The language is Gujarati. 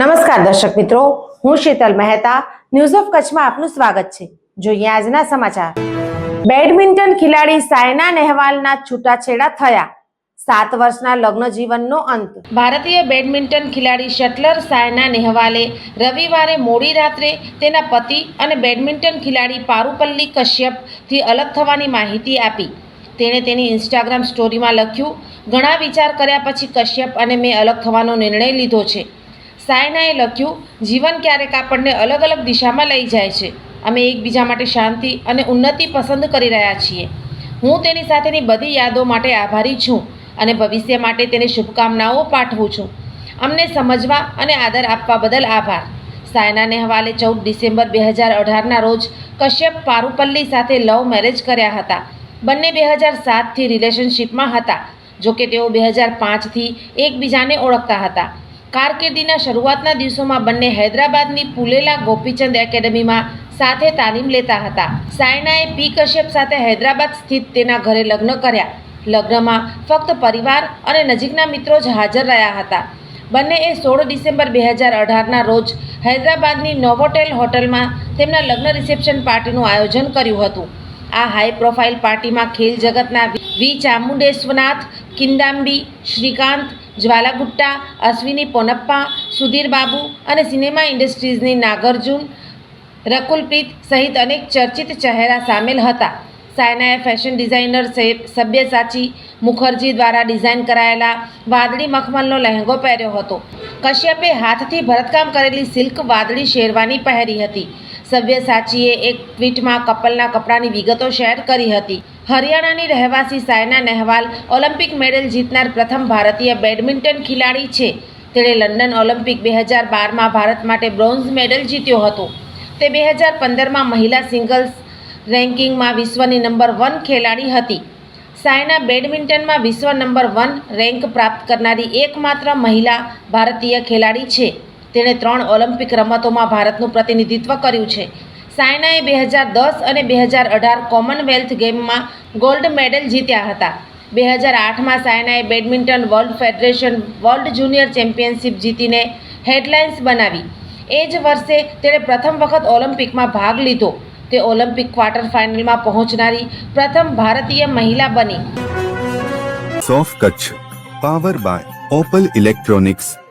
નમસ્કાર દર્શક મિત્રો, હું શીતલ મહેતા ન્યૂઝ ઓફ કચ્છમાં આપનું સ્વાગત છે. જોઈએ આજના સમાચાર. બેડમિન્ટન ખેલાડી સાયના નેહવાલના છૂટાછેડા થયા. સાત વર્ષના લગ્ન જીવનનો અંત. ભારતીય બેડમિન્ટન ખેલાડી શટલર સાયના નેહવાલે રવિવારે મોડી રાત્રે તેના પતિ અને બેડમિન્ટન ખેલાડી પારુપલ્લી કશ્યપથી અલગ થવાની માહિતી આપી. તેણે તેની ઇન્સ્ટાગ્રામ સ્ટોરીમાં લખ્યું, ઘણા વિચાર કર્યા પછી કશ્યપ અને મેં અલગ થવાનો નિર્ણય લીધો છે. સાયનાએ લખ્યું, જીવન ક્યારેક આપણને અલગ અલગ દિશામાં લઈ જાય છે. અમે એકબીજા માટે શાંતિ અને ઉન્નતિ પસંદ કરી રહ્યા છીએ. હું તેની સાથેની બધી યાદો માટે આભારી છું અને ભવિષ્ય માટે તેને શુભકામનાઓ પાઠવું છું. અમને સમજવા અને આદર આપવા બદલ આભાર. સાયના નેહવાલે ચૌદ ડિસેમ્બર બે હજાર અઢારના રોજ કશ્યપ પારુપલ્લી સાથે લવ મેરેજ કર્યા હતા. બંને બે હજાર સાતથી રિલેશનશિપમાં હતા, જોકે તેઓ બે હજાર પાંચથી એકબીજાને ઓળખતા હતા. કારકિર્દીના શરૂઆતના દિવસોમાં બંને હૈદરાબાદની પુલેલા ગોપીચંદ એકેડમીમાં સાથે તાલીમ લેતા હતા. સાયનાએ પી કશ્યપ સાથે હૈદરાબાદ સ્થિત તેના ઘરે લગ્ન કર્યા. લગ્નમાં ફક્ત પરિવાર અને નજીકના મિત્રો જ હાજર રહ્યા હતા. બંનેએ સોળ ડિસેમ્બર બે હજાર અઢારના રોજ હૈદરાબાદની નોવોટેલ હોટલમાં તેમના લગ્ન રિસેપ્શન પાર્ટીનું આયોજન કર્યું હતું. આ હાઈ પ્રોફાઇલ પાર્ટીમાં ખેલ જગતના વી ચામુંડેશ્વનાથ કિંદામ્બી શ્રીકાંત જ્વાલાગુટ્ટા અશ્વિની પોનપ્પા, સુધીર બાબુ અને સિનેમા ઇન્ડસ્ટ્રીઝની નાગાર્જુન, રકુલપ્રીત સહિત અનેક ચર્ચિત ચહેરા સામેલ હતા. સાયનાએ ફેશન ડિઝાઇનર સબ્યસાચી મુખર્જી દ્વારા ડિઝાઇન કરાયેલા વાદળી મખમલનો લહેંગો પહેર્યો હતો. કશ્યપે હાથથી ભરતકામ કરેલી સિલ્ક વાદળી શેરવાની પહેરી હતી. સવ્યસાચીએ એક ટ્વીટમાં કપલના કપડાની વિગતો શેર કરી હતી. હરિયાણાની રહેવાસી સાયના નહેવાલ ઓલિમ્પિક મેડલ જીતનાર પ્રથમ ભારતીય બેડમિન્ટન ખેલાડી છે. તેણે લંડન ઓલિમ્પિક બે હજાર બારમાં ભારત માટે બ્રોન્ઝ મેડલ જીત્યો હતો. તે બે હજાર પંદરમાં મહિલા સિંગલ્સ રેન્કિંગમાં વિશ્વની નંબર વન ખેલાડી હતી. સાયના બેડમિન્ટનમાં વિશ્વ નંબર વન રેન્ક પ્રાપ્ત કરનારી એકમાત્ર મહિલા ભારતીય ખેલાડી છે. તેણે ત્રણ ઓલિમ્પિક રમતોમાં ભારતનું પ્રતિનિધિત્વ કર્યું છે. સાયનાએ બે હજાર દસ અને બે હજાર અઢાર કોમનવેલ્થ ગેમમાં ગોલ્ડ મેડલ જીત્યા હતા. બે હજાર આઠમાં સાયનાએ badminton world federation world junior championship જીતીને હેડલાઇન્સ બનાવી. એ જ વર્ષે તેણે પ્રથમ વખત ઓલિમ્પિકમાં ભાગ લીધો. તે ઓલિમ્પિક ક્વાર્ટર ફાઇનલમાં પહોંચનારી પ્રથમ ભારતીય મહિલા બની. સોફ Kutch, power by Opal electronics